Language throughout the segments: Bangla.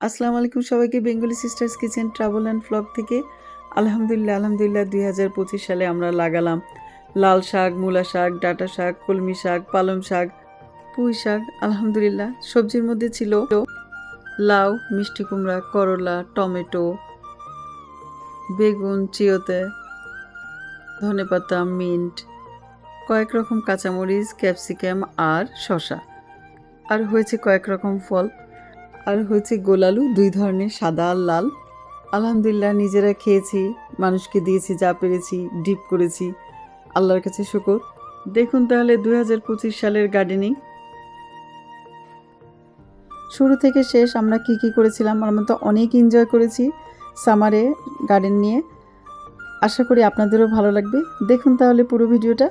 আসসালামু আলাইকুম সবাইকে, Bengali sisters kitchen travel and vlog থেকে। আলহামদুলিল্লাহ আলহামদুলিল্লাহ, দুই হাজার পঁচিশ সালে আমরা লাগালাম। লাল শাক, মূলা শাক, ডাঁটা শাক, কলমি শাক, পালং শাক, পুঁই শাক, আলহামদুলিল্লাহ। সবজির মধ্যে ছিল লাউ, মিষ্টি কুমড়া, করলা, টমেটো, বেগুন চিয়োতে ধনেপাতা, মিন্ট, কয়েক রকম কাঁচামরিচ, ক্যাপসিকাম আর শসা। আর হয়েছে কয়েক রকম ফল। আর হয়েছে গোলালু দুই ধরনের সাদা আর লাল। আলহামদুলিল্লাহ নিজেরা খেয়েছি, মানুষকে দিয়েছি যা পেরেছি, ডিপ করেছি। আল্লাহর কাছে শুকর। দেখুন তাহলে দুই হাজার পঁচিশ সালের গার্ডেনিং শুরু থেকে শেষ আমরা কি কি করেছিলাম, আমরা তো অনেক এনজয় করেছি সামারে গার্ডেন নিয়ে। আশা করি আপনাদেরও ভালো লাগবে। দেখুন তাহলে পুরো ভিডিওটা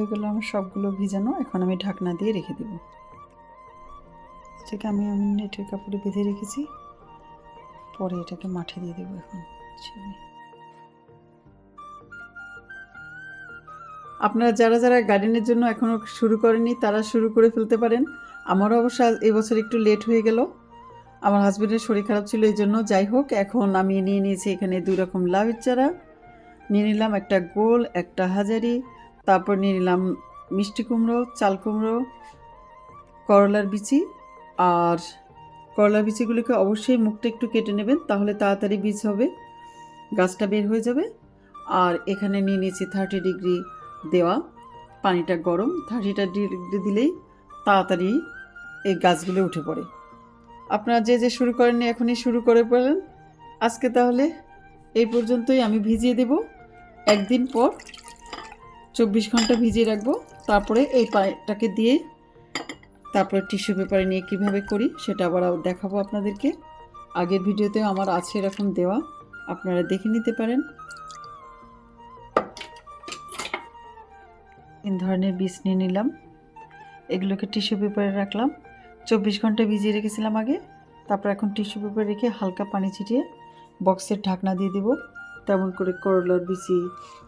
হয়ে গেল আমার সবগুলো ভিজানো, এখন আমি ঢাকনা দিয়ে রেখে দেব। এটাকে আমি আমি নেটের কাপড়ে বেঁধে রেখেছি। পরে এটাকে মাঠে দিয়ে দেবো এখন। আপনারা যারা যারা গার্ডেনের জন্য এখনও শুরু করেনি তারা শুরু করে ফেলতে পারেন। আমারও অবশ্য এবছর একটু লেট হয়ে গেল। আমার হাজবেন্ডের শরীর খারাপ ছিল এই জন্য। যাই হোক, এখন আমি নিয়ে নিয়েছি এখানে দুই রকম লাউয়ের চারা। নিয়ে নিলাম একটা গোল, একটা হাজারি। তারপর নিয়ে নিলাম মিষ্টি কুমড়ো, চাল কুমড়ো, করলার বিচি। আর করলার বিচিগুলোকে অবশ্যই মুখটা একটু কেটে নেবেন, তাহলে তাড়াতাড়ি বীজ হবে, গাছটা বের হয়ে যাবে। আর এখানে নিয়ে নিয়েছি থার্টি ডিগ্রি দেওয়া, পানিটা গরম থার্টিটা ডিগ্রি দিলেই তাড়াতাড়ি এই গাছগুলো উঠে পড়ে। আপনারা যে যে শুরু করেননি এখনই শুরু করে পড়লেন আজকে তাহলে এই পর্যন্তই আমি ভিজিয়ে দেব। একদিন পর চব্বিশ ঘণ্টা ভিজিয়ে রাখব। তারপরে এই পানিটাকে দিয়ে তারপরে টিস্যু পেপারে নিয়ে কীভাবে করি সেটা আবার দেখাবো আপনাদেরকে। আগের ভিডিওতেও আমার আছে এরকম দেওয়া, আপনারা দেখে নিতে পারেন। তিন ধরনের বীজ নিয়ে নিলাম। এগুলোকে টিস্যু পেপারে রাখলাম। চব্বিশ ঘণ্টা ভিজিয়ে রেখেছিলাম আগে। তারপর এখন টিস্যু পেপার রেখে হালকা পানি ছিটিয়ে বক্সের ঢাকনা দিয়ে দেবো। তেমন করে করলার বিচি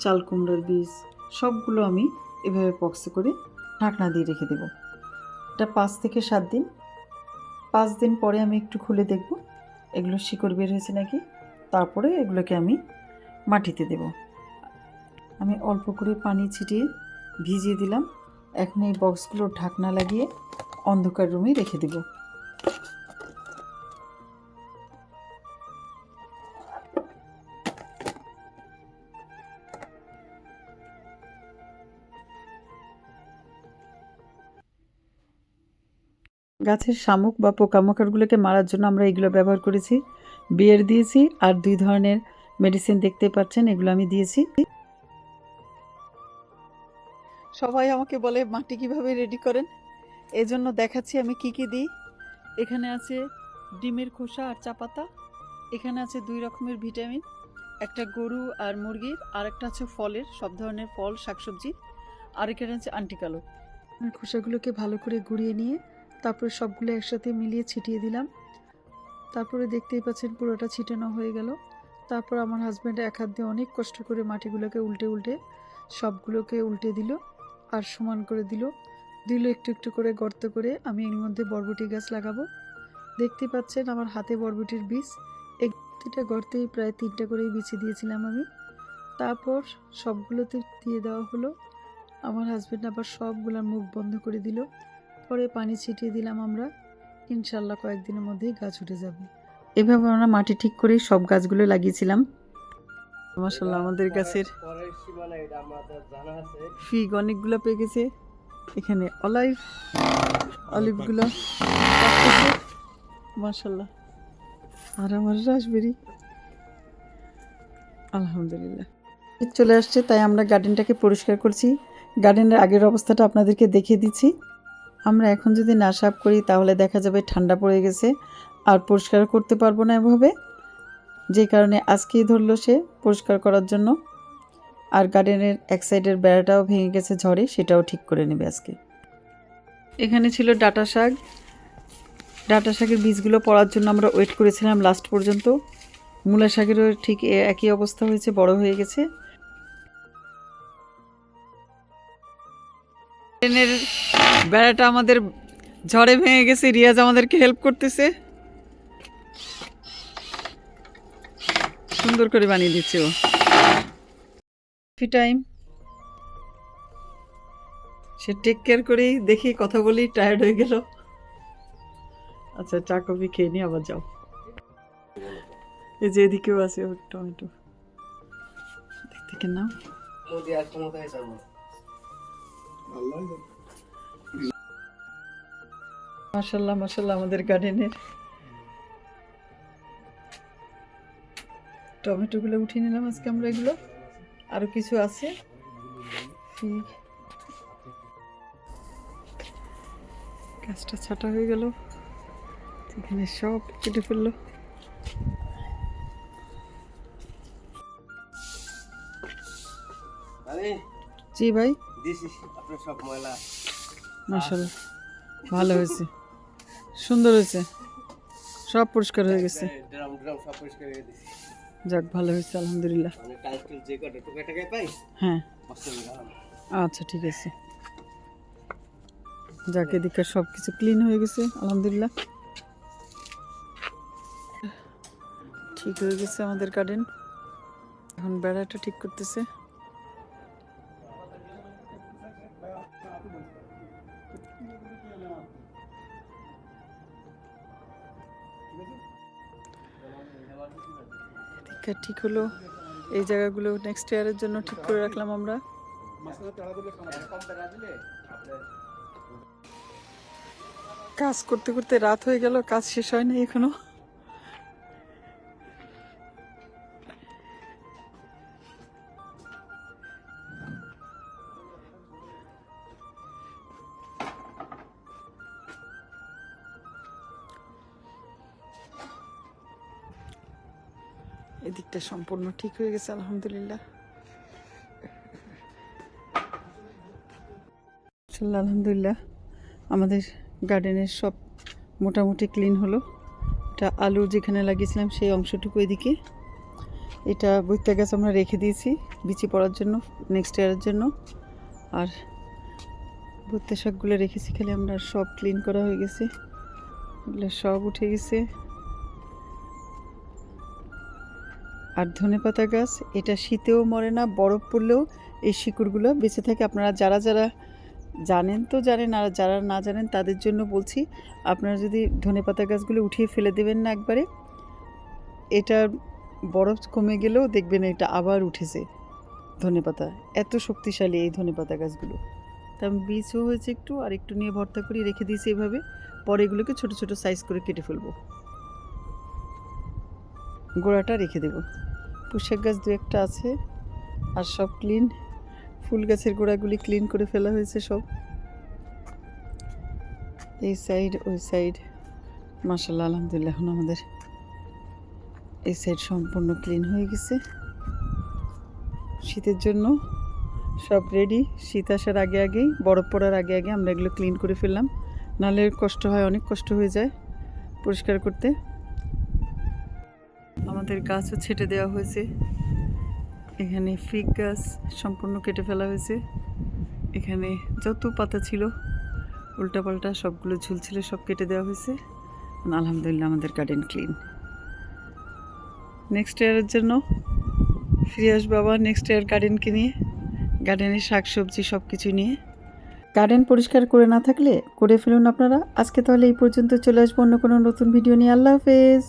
চাল কুমড়োর বীজ সবগুলো আমি এভাবে বক্সে করে ঢাকনা দিয়ে রেখে দেবো। এটা পাঁচ থেকে সাত দিন। পাঁচ দিন পরে আমি একটু খুলে দেখব, এগুলো শিকড় বের হয়েছে নাকি? তারপরে এগুলোকে আমি মাটিতে দেব। আমি অল্প করে পানি ছিটিয়ে ভিজিয়ে দিলাম। এখন এই বক্সগুলো ঢাকনা লাগিয়ে অন্ধকার রুমে রেখে দেব। গাছের শামুক বা পোকামাকড়গুলোকে মারার জন্য আমরা এগুলো ব্যবহার করেছি। বিয়ের দিয়েছি আর দুই ধরনের মেডিসিন দেখতে পাচ্ছেন, এগুলো আমি দিয়েছি। সবাই আমাকে বলে, মাটি কীভাবে রেডি করেন? এজন্য দেখাচ্ছি আমি কি কি দিই। এখানে আছে ডিমের খোসা আর চা পাতা। এখানে আছে দুই রকমের ভিটামিন, একটা গরু আর মুরগির, আর একটা আছে ফলের, সব ধরনের ফল, শাকসবজি। আর এখানে আছে আন্টিকালো খোসাগুলোকে ভালো করে গুঁড়িয়ে নিয়ে তারপরে সবগুলো একসাথে মিলিয়ে ছিটিয়ে দিলাম। তারপরে দেখতেই পাচ্ছেন পুরোটা ছিটানো হয়ে গেল। তারপর আমার হাজব্যান্ড এক হাত দিয়ে অনেক কষ্ট করে মাটিগুলোকে উল্টে উল্টে সবগুলোকে উল্টে দিল আর সমান করে দিল। দিল একটু একটু করে গর্ত করে আমি এর মধ্যে বরবটি গাছ লাগাবো। দেখতে পাচ্ছেন আমার হাতে বরবটির বীজ। প্রতিটা গর্তেই প্রায় তিনটা করেই বিছিয়ে দিয়েছিলাম আমি। তারপর সবগুলোতে দিয়ে দেওয়া হলো। আমার হাজব্যান্ড আবার সবগুলোর মুখ বন্ধ করে দিল। পরে পানি ছিটিয়ে দিলাম আমরা। ইনশাল্লাহ কয়েকদিনের মধ্যেই গাছ উঠে যাবে। এভাবে আমরা মাটি ঠিক করে সব গাছগুলো লাগিয়েছিলাম। মাসাল্লাহ আমাদের গাছের ফিগ অনেকগুলো পেয়ে গেছে। এখানে অলাইভ, অলিভগুলো মাসাল্লাহ আর আমার রাসবেরি। আলহামদুলিল্লাহ। চলে আসছে, তাই আমরা গার্ডেনটাকে পরিষ্কার করছি। গার্ডেনের আগের অবস্থাটা আপনাদেরকে দেখিয়ে দিচ্ছি। আমরা এখন যদি না সাফ করি, তাহলে দেখা যাবে ঠান্ডা পড়ে গেছে। আর পরিষ্কার করতে পারব না এভাবে। যে কারণে আজকেই ধরলো সে পরিষ্কার করার জন্য। আর গার্ডেনের এক সাইডের বেড়াটাও ভেঙে গেছে ঝড়ে, সেটাও ঠিক করে নেবে আজকে। এখানে ছিল ডাটা শাক। ডাটা শাকের বীজগুলো পড়ার জন্য আমরা ওয়েট করেছিলাম লাস্ট পর্যন্ত। মূলা শাকেরও ঠিক একই অবস্থা হয়েছে, বড় হয়ে গেছে। ট্রেনের বেড়াটা আমাদের ঝড়ে ভেঙে গেছে, রিয়াজ আমাদেরকে হেল্প করতেছে। সুন্দর করে বানিয়ে দিচ্ছে ও। ফি টাইম সে টেক কেয়ার করেই দেখি, কথা বলি টায়ার্ড হয়ে গেল। আচ্ছা চা কফি খেয়ে নিয়ে আবার যাও। এই যে এদিকেও আছে টমেটো দেখতে কেন? মার্শাল্লাহ মার্শাল্লাহ আমাদের গার্ডেনের টমেটোগুলো উঠিয়ে নিলাম আজকে আমরা এগুলো। আরও কিছু আছে। ফি- গাছটা ছাটা হয়ে গেল। এখানে সব কেটে ফেলল। জি ভাই। দিছি আপনার সব ময়লা। মার্শাল্লাহ ভালো হয়েছে। সুন্দর হয়েছে। সব পরিষ্কার হয়ে গেছে। ড্রাম ড্রাম সব পরিষ্কার করে দিছি যাক ভালো হয়েছে আলহামদুলিল্লাহ। মানে টাইলস যে কটা টুকা টাকায় পাই হ্যাঁ। আচ্ছা ঠিক আছে। যাক এদিকে সব কিছু ক্লিন হয়ে গেছে আলহামদুলিল্লাহ। ঠিক হয়ে গেছে আমাদের গার্ডেন এখন বেড়াটা ঠিক করতেছে। এদিকটা ঠিক হলো। এই জায়গাগুলো নেক্সট ইয়ারের জন্য ঠিক করে রাখলাম আমরা। কাজ করতে করতে রাত হয়ে গেল, কাজ শেষ হয়নি এখনও। এদিকটা সম্পূর্ণ ঠিক হয়ে গেছে, আলহামদুলিল্লাহ। আলহামদুলিল্লাহ। আমাদের গার্ডেনের সব মোটামুটি ক্লিন হলো। এটা আলু যেখানে লাগিয়েছিলাম, সেই অংশটুকু এদিকে। এটা বৈত্যা গাছ আমরা রেখে দিয়েছি বিচি পড়ার জন্য নেক্সট ইয়ারের জন্য। আর বৈত্যা শাকগুলো রেখেছি, খালি আমরা সব ক্লিন করা হয়ে গেছে। এগুলো সব উঠে গেছে। আর ধনেপাতা গাছ, এটা শীতেও মরে না, বরফ পড়লেও এই শিকড়গুলো বেঁচে থাকে। আপনারা যারা যারা জানেন তো জানেন, আর যারা না জানেন তাদের জন্য বলছি, আপনারা যদি ধনেপাতা গাছগুলো উঠিয়ে ফেলে দেবেন না একবারে, এটা বরফ কমে গেলেও দেখবেন এটা আবার উঠেছে ধনেপাতা এত শক্তিশালী এই ধনেপাতা গাছগুলো। তা আমি বীজও হয়েছে একটু, আর একটু নিয়ে ভর্তা করে রেখে দিয়েছি এভাবে। পরে এগুলোকে ছোটো ছোটো সাইজ করে কেটে ফেলব। গোড়াটা রেখে দেব। পুষাক গাছ দু একটা আছে, আর সব ক্লিন ফুল গাছের গোড়াগুলি ক্লিন করে ফেলা হয়েছে সব। এই সাইড ওই সাইড মাসাল্লাহ আলহামদুলিল্লাহ, এখন আমাদের এই সাইড সম্পূর্ণ ক্লিন হয়ে গেছে। শীতের জন্য সব রেডি শীত আসার আগে আগেই, বরফ পড়ার আগে আগে আমরা এগুলো ক্লিন করে ফেললাম। নাহলে কষ্ট হয়, অনেক কষ্ট হয়ে যায় পরিষ্কার করতে। আমাদের গাছও ছেটে দেওয়া হয়েছে। এখানে ফিগ গাছ সম্পূর্ণ কেটে ফেলা হয়েছে। এখানে যত পাতা ছিল, উল্টাপাল্টা সবগুলো ঝুলছিল, সব কেটে দেওয়া হয়েছে। আলহামদুলিল্লাহ আমাদের গার্ডেন ক্লিন নেক্সট ইয়ারের জন্য ফিরে আসব আবার নেক্সট ইয়ার গার্ডেনকে নিয়ে গার্ডেনের শাক সবজি সব কিছু নিয়ে। গার্ডেন পরিষ্কার করে না থাকলে করে ফেলুন আপনারা। আজকে তাহলে এই পর্যন্ত চলে আসব অন্য কোনো নতুন ভিডিও নিয়ে। আল্লাহ হাফেজ।